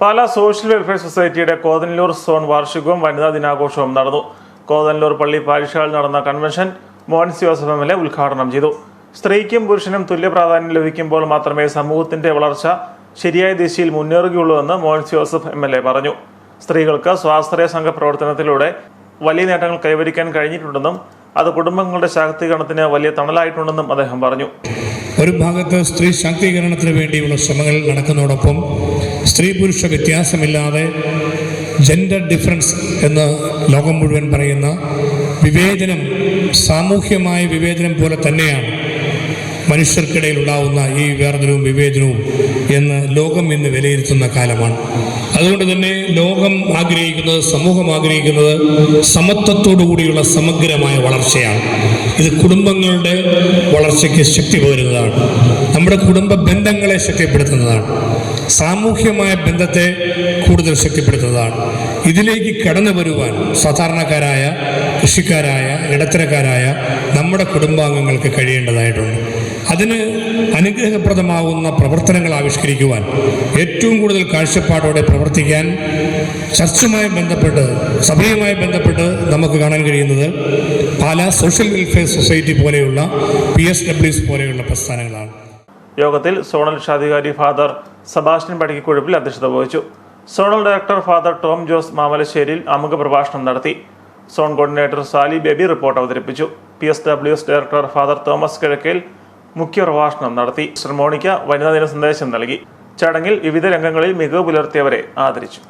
Pala social welfare സൊസൈറ്റിയുടെ Kothanallur zone വാർഷികവും വനിതാ ദിനാഘോഷവും നടന്നു. കോതനല്ലൂർ പള്ളി പാരിഷാളിൽ നടന്ന convention Monce Joseph M L A ഉദ്ഘാടനം ചെയ്തു. സ്ത്രീക്കും പുരുഷനും തുല്യ പ്രാധാന്യം ലഭിക്കുമ്പോൾ മാത്രമേ സമൂഹത്തിന്റെ വളർച്ച ശരിയായ ദിശയിൽ മുന്നേറുകയുള്ളൂ എന്ന് Monce Joseph M L A പറഞ്ഞു. സ്ത്രീകൾക്ക് സ്വാശ്രയ സംഘ പ്രവർത്തനത്തിലൂടെ വലിയ നേട്ടങ്ങൾ കൈവരിക്കാൻ കഴിഞ്ഞിട്ടുണ്ടെന്നും അത് കുടുംബങ്ങളുടെ ശാക്തീകരണത്തിന് വലിയ തണലായിട്ടുണ്ടെന്നും അദ്ദേഹം പറഞ്ഞു. ഒരു ഭാഗത്ത് സ്ത്രീ ശാക്തീകരണത്തിന് വേണ്ടിയുള്ള ശ്രമങ്ങൾ നടക്കുന്നതോടൊപ്പം സ്ത്രീ പുരുഷ വ്യത്യാസമില്ലാതെ ജെൻഡർ ഡിഫറൻസ് എന്ന് ലോകം മുഴുവൻ പറയുന്ന വിവേചനം സാമൂഹ്യമായ വിവേചനം പോലെ തന്നെയാണ് മനുഷ്യർക്കിടയിൽ ഉണ്ടാവുന്ന ഈ വേർതിരിവും വിവേചനവും എന്ന് ലോകം ഇന്ന് വിലയിരുത്തുന്ന കാലമാണ്. അതുകൊണ്ട് തന്നെ ലോകം ആഗ്രഹിക്കുന്നത് സമൂഹം ആഗ്രഹിക്കുന്നത് സമത്വത്തോടു കൂടിയുള്ള സമഗ്രമായ വളർച്ചയാണ്. ഇത് കുടുംബങ്ങളുടെ വളർച്ചയ്ക്ക് ശക്തി പകരുന്നതാണ്. നമ്മുടെ കുടുംബ ബന്ധങ്ങളെ ശക്തിപ്പെടുത്തുന്നതാണ്. സാമൂഹ്യമായ ബന്ധത്തെ കൂടുതൽ ശക്തിപ്പെടുത്തുന്നതാണ്. ഇതിലേക്ക് കടന്നു വരുവാൻ സാധാരണക്കാരായ കൃഷിക്കാരായ ഇടത്തരക്കാരായ നമ്മുടെ കുടുംബാംഗങ്ങൾക്ക് കഴിയേണ്ടതായിട്ടുണ്ട്. അതിന് അനുഗ്രഹപ്രദമാവുന്ന പ്രവർത്തനങ്ങൾ ആവിഷ്കരിക്കുവാൻ ഏറ്റവും കൂടുതൽ കാഴ്ചപ്പാടോടെ പ്രവർത്തിക്കാൻ ചർച്ചുമായി ബന്ധപ്പെട്ട് സഭയുമായി ബന്ധപ്പെട്ട് നമുക്ക് കാണാൻ കഴിയുന്നത് പാലാ സോഷ്യൽ വെൽഫെയർ സൊസൈറ്റി പോലെയുള്ള പി എസ് ഡബ്ല്യൂസ് പോലെയുള്ള പ്രസ്ഥാനങ്ങളാണ്. യോഗത്തിൽ സോണൽ ക്ഷാധികാരി ഫാദർ സബാസ്റ്റ്യൻ പടിക്കുഴുപ്പിൽ അധ്യക്ഷത വഹിച്ചു. Zonal director father Tom Jose മാമലശ്ശേരിയിൽ അമുഖ പ്രഭാഷണം നടത്തി. Zone coordinator Sally Baby report അവതരിപ്പിച്ചു. P S W S director father Thomas Kizhakkel മുഖ്യ പ്രഭാഷണം നടത്തി ശ്രമോണിക്ക മോണിക്ക വനിതാ ദിന സന്ദേശം നൽകി. ചടങ്ങിൽ വിവിധ രംഗങ്ങളിൽ മികവ് പുലർത്തിയവരെ ആദരിച്ചു.